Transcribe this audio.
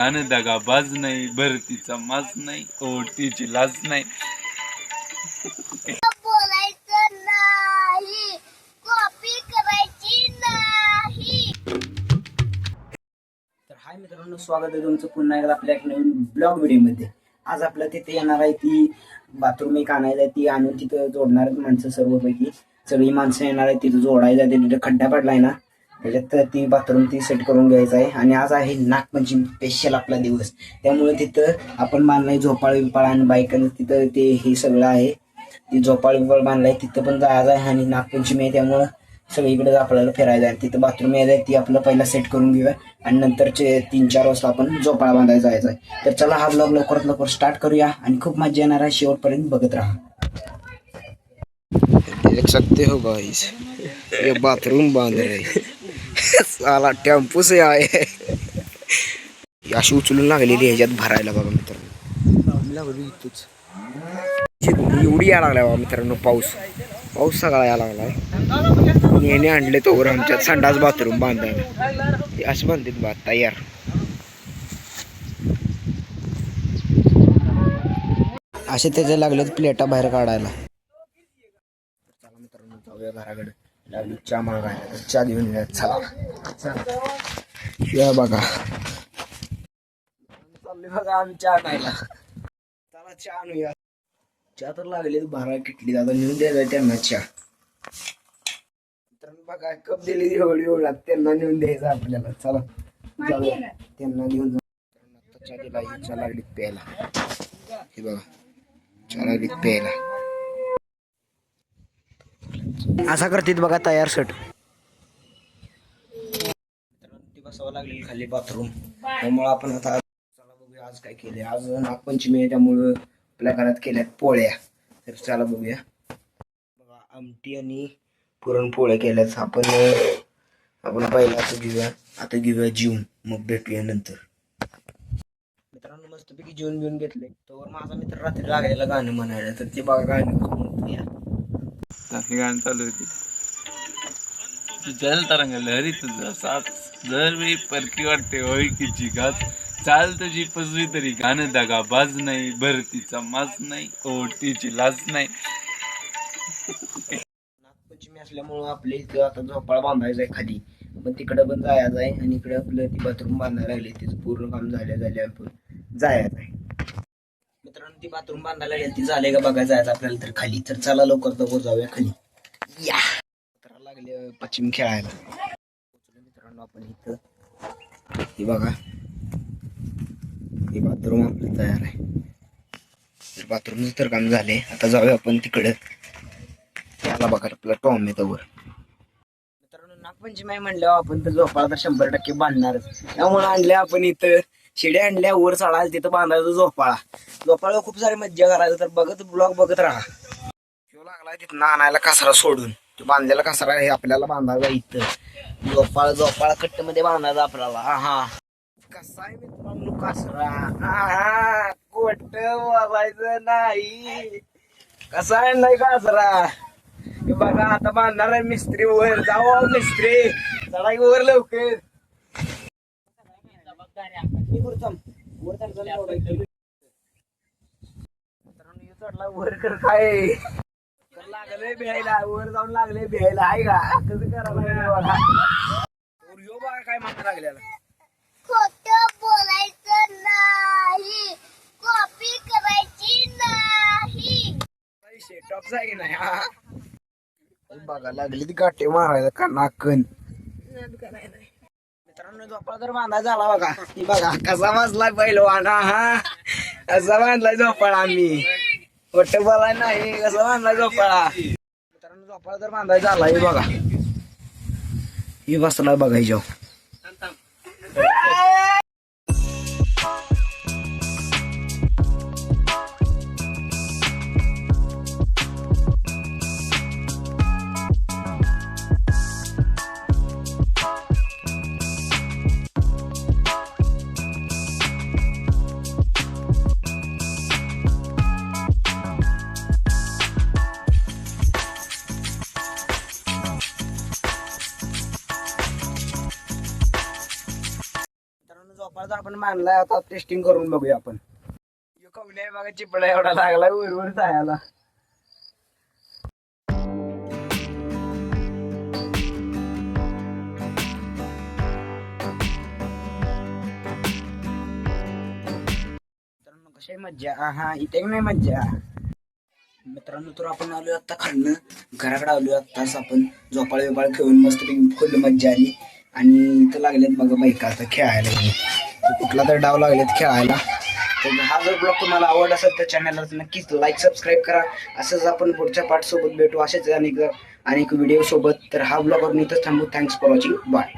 गाणं दगा बाज नाही भरतीचा माज नाही ओटीची लाज नाही. बोलायचं नाही कॉपी करायची नाही. तर हाय मित्रांनो स्वागत आहे तुमचं पुन्हा एकदा आपल्या एक नवीन ब्लॉग व्हिडिओमध्ये आज आपल्या तिथे येणार आहे ती बाथरूम एक आणायचं आहे ती आणून तिथं जोडणार आहेत माणसं सर्वपैकी. सगळी माणसं येणार आहेत तिथं जोडायचं आहे तिथे खड्डा पडलाय ना. त्याच्यात तर ती बाथरूम ती सेट करून घ्यायचं आहे. आणि आज आहे नागपंचमी स्पेशल आपला दिवस. त्यामुळे तिथं आपण बांधलाय झोपाळ विपाळ आणि बायकांचं तिथं ते हे सगळं आहे. ती झोपाळ विपाळ बांधलाय. तिथं पण जायचं आहे आणि नागपंचमी आहे. त्यामुळं सगळीकडे आपल्याला फिरायचं आहे तिथं बाथरूम यायचं आहे. ती आपलं पहिला सेट करून घेऊया. आणि नंतरचे तीन चार वाजता आपण झोपाळा बांधायला जायचं आहे. तर चला हा ब्लॉग लवकरात लवकर स्टार्ट करूया. आणि खूप मजा येणार आहे. शेवटपर्यंत बघत राहा. देख सकते हो गाइस ये बाथरूम बांध रहे साला टेम्पूच आहे अशी उचलून लागलेली ह्याच्यात भरायला बघा मित्रांनो लागली एवढी यायला लागलाय बघा मित्रांनो पाऊस. पाऊस सगळा यायला लागलाय. याने आणले तोवर आमच्यात संडास बाथरूम बांधायला ते असं बांधतात बा तयार. असे त्याच्या लागलेत प्लेटा बाहेर काढायला. चला मित्रांनो जाऊया घराकडे. लागली चहा मागायला चहा घेऊन या चला. चला बघा. चालले बघा आम्ही चहा आणायला चला चहा आणूया. चहा तर लागले भरा किटली आता नेऊन द्यायचा त्यांना चहा. मित्रांनो बघा कप दिली एवढी एवढा. त्यांना नेऊन द्यायचा आपल्याला. चला. त्यांना घेऊन चहा दिला चहा लागली प्यायला. हे बघा. चहा लागली प्यायला. असा करतीत बघा तयार सट ती बसावं लागली खाली बाथरूम त्यामुळं आपण आता चला बघूया आज काय केले आज नागपंचमी आहे त्यामुळं आपल्या घरात केल्यात पोळ्या. तर चला बघूया. बघा आमटी आणि पुरणपोळ्या केल्यात. आपण आपण पहिला आता घेऊया. आता घेऊया जीवन. मग भेटूया नंतर. मित्रांनो मस्तपैकी जेवण बिवून घेतले तर माझा मित्र रात्री लागलेला गाणं म्हणायला. तर ते बघा गाणं. म्हणतो या हे गाणं चालू होती. जल तरंग लहरी तुझा साथ. दरवेळी परकी वाटते ओळखीची घात चाल तुझी पजवी तरी गाणं दगा बाज नाही भरतीचा माज नाही ओटीची लाज नाही. नागपंचमी असल्यामुळं आपल्या इथं आता झोपाळा बांधायचा आहे खाली पण तिकडं पण जायचं आहे आणि इकडे आपलं ती बाथरूम बांधायला लागली. तिचं पूर्ण काम झाल्या झाल्या आपण जायचं आहे ती बाथरूम बांधायला लागली. ती झाले का बघायचं जायचं आपल्याला तर खाली. तर चला लवकर लवकर जाऊया खाली. या. लागले पश्चिम खेळायला. पोचलो मित्रांनो आपण इथं. हे बघा. हे बाथरूम आपलं तयार आहे. तर बाथरूमचं तर काम झाले आता जाऊया आपण तिकडं. त्याला बघा आपला टॉम आहे तवर. मित्रांनो नागपंचमी म्हणल्यावर आपण तर झोपाळा तर शंभर टक्के बांधणारच. त्यामुळे आणले आपण इथं. शिड्या आणल्या वर चढायला तिथं बांधायचं झोपाळा. झोपाळा खूप सारी मज्जा करायचं तर बघत ब्लॉग बघत राहा. शिव लागला तिथं आणायला कचरा सोडून. तो बांधलेला कचरा हे आपल्याला बांधायचा इथं. झोपाळा झोपाळा कट्टमध्ये बांधायचा आपल्याला. हा कसा आहे मित्रांनो कचरा हा कोट बोलायचं नाही. कसा आहे नाही कचरा बघा आता बांधणार आहे मिस्त्री वर. जाऊ मिस्त्री. चढाई वर लवकर. वर हे काय? कर लागलंय भ्यायला वर जाऊन लागले भ्यायला आहे का? कसं करायला लागलंय बघा. काय म्हणता लागलेला खोटं बोलायचं नाही. कॉपी करायची नाही. शेटॉप आहे की नाही हा? बघा लागली ती गाठी मारायला का नाकन? मित्रांनो झोपाळा तर बांधा झाला बघा. ही बघा कसा वाजलाय पहिलवाना हा? कसा बांधलाय झोपाळा आम्ही? खोट बोलाय नाही कसा बांधलाय झोपाळा? मित्रांनो झोपाळा तर बांधाय झाला हे बघा. ही बसलाय बघा हिच्यावर आपण मानलाय आता टेस्टिंग करून बघूया आपण. ह्यो कवल्या बघा चिपळा एवढा लागला वर जायला. मित्रांनो कशी मज्जा? हा इथे नाही मज्जा? मित्रांनो तर आपण आलोय आता खाल्लं घराकडे आलोय आत्ताच आपण. झोपाळ बिपाळ खेळून मस्त फुल मज्जा आली. आणि इथं लागलेत बघा बायका आता खेळायला कुठला तर डाव लागलेत खेळायला. तर हा जर ब्लॉग तुम्हाला आवड असेल तर चॅनलला नक्कीच लाईक सबस्क्राईब करा. असंच आपण पुढच्या पार्टसोबत भेटू असेच अनेक अनेक व्हिडिओसोबत तर हा ब्लॉग आपण इथंच थांबू. Thanks for watching bye